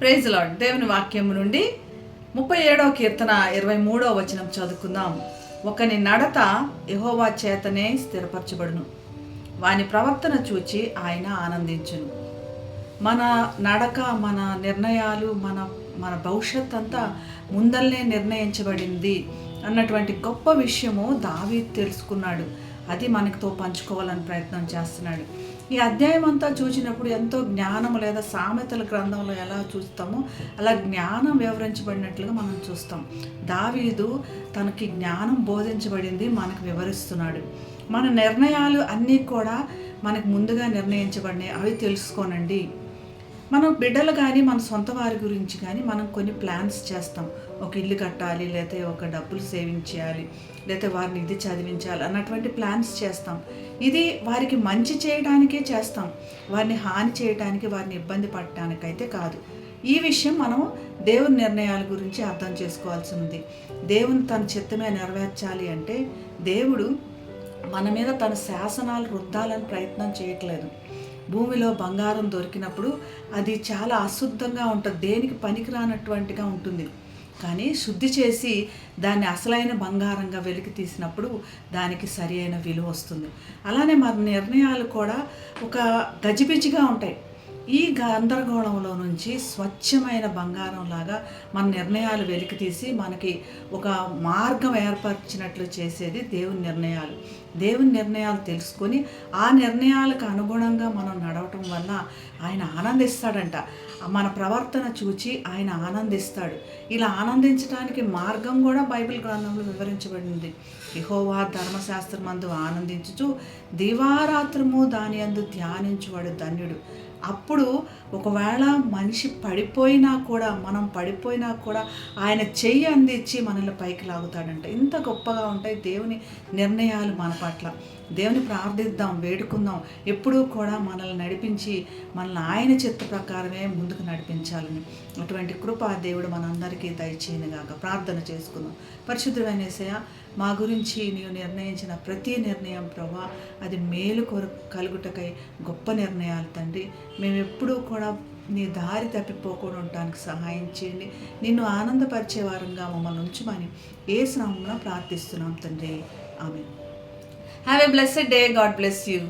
Praise lord దేవుని వాక్యం నుండి ముప్పై ఏడవ కీర్తన ఇరవై మూడవ వచనం చదువుకుందాం. ఒకని నడత యహోవా చేతనే స్థిరపరచబడును. వాని ప్రవర్తన చూచి ఆయన ఆనందించును. మన నడక మన నిర్ణయాలు మన మన భవిష్యత్ అంతా ముందల్నే నిర్ణయించబడింది అన్నటువంటి గొప్ప విషయము దావి తెలుసుకున్నాడు. అది మనతో పంచుకోవాలని ప్రయత్నం చేస్తున్నాడు. ఈ అధ్యాయం అంతా చూసినప్పుడు ఎంతో జ్ఞానం లేదా సామెతల గ్రంథంలో ఎలా చూస్తామో అలా జ్ఞానం వివరించబడినట్లుగా మనం చూస్తాం. దావీదు తనకి జ్ఞానం బోధించబడింది మనకు వివరిస్తున్నాడు. మన నిర్ణయాలు అన్నీ కూడా మనకు ముందుగా నిర్ణయించబడినాయి అవి తెలుసుకోనండి. మనం బిడ్డలు కానీ మన సొంత వారి గురించి కానీ మనం కొన్ని ప్లాన్స్ చేస్తాం. ఒక ఇల్లు కట్టాలి లేకపోతే ఒక డబ్బులు సేవింగ్ చేయాలి లేకపోతే వారిని ఇది చదివించాలి అన్నటువంటి ప్లాన్స్ చేస్తాం. ఇది వారికి మంచి చేయడానికే చేస్తాం. వారిని హాని చేయడానికి వారిని ఇబ్బంది పడటానికైతే కాదు. ఈ విషయం మనం దేవుని నిర్ణయాల గురించి అర్థం చేసుకోవాల్సి ఉంది దేవుని తన చిత్తమే నెరవేర్చాలి అంటే దేవుడు మన మీద తన శాసనాలు రుద్దాలని ప్రయత్నం చేయట్లేదు. భూమిలో బంగారం దొరికినప్పుడు అది చాలా అశుద్ధంగా ఉంటుంది దేనికి పనికిరానటువంటిగా ఉంటుంది. కానీ శుద్ధి చేసి దాన్ని అసలైన బంగారంగా వెలికి తీసినప్పుడు దానికి సరి అయిన విలువ వస్తుంది. అలానే మన నిర్ణయాలు కూడా ఒక గజిబిజిగా ఉంటాయి. ఈ గందరగోళంలో నుంచి స్వచ్ఛమైన బంగారం లాగా మన నిర్ణయాలు వెలికి తీసి మనకి ఒక మార్గం ఏర్పరిచినట్లు చేసేది దేవుని నిర్ణయాలు. దేవుని నిర్ణయాలు తెలుసుకొని ఆ నిర్ణయాలకు అనుగుణంగా మనం వల్ల ఆయన ఆనందిస్తాడంట. మన ప్రవర్తన చూచి ఆయన ఆనందిస్తాడు. ఇలా ఆనందించడానికి మార్గం కూడా బైబిల్ గ్రంథంలో వివరించబడింది. యహోవా ధర్మశాస్త్రం అందు ఆనందించుచు దివారాత్రము దాని అందు ధ్యానించువాడు ధన్యుడు. అప్పుడు ఒకవేళ మనిషి పడిపోయినా కూడా మనం పడిపోయినా కూడా ఆయన చెయ్యి అందించి మనల్ని పైకి లాగుతాడంట. ఇంత గొప్పగా ఉంటాయి దేవుని నిర్ణయాలు మన పట్ల. దేవుని ప్రార్థిద్దాం వేడుకుందాం. ఎప్పుడూ కూడా మనల్ని నడిపించి మనల్ని ఆయన చిత్త ప్రకారమే ముందుకు నడిపించాలని. అటువంటి కృప దేవుడు మనందరికీ దయచేయనుగాక ప్రార్థన చేసుకుందాం. పరిశుద్ధమైన సయ మా గురించి నీవు నిర్ణయించిన ప్రతి నిర్ణయం ప్రభా అది మేలు కొర కలుగుటకై గొప్ప నిర్ణయాలు తండ్రి. మేము ఎప్పుడూ కూడా నీ దారి తప్పిపోకుండా ఉండటానికి సహాయం చేయండి. నిన్ను ఆనందపరిచే వారంగా మమ్మల్ని ఉంచమని ఏ స్నామమున ప్రార్థిస్తున్నాం తండ్రి. Amen have a blessed day God bless you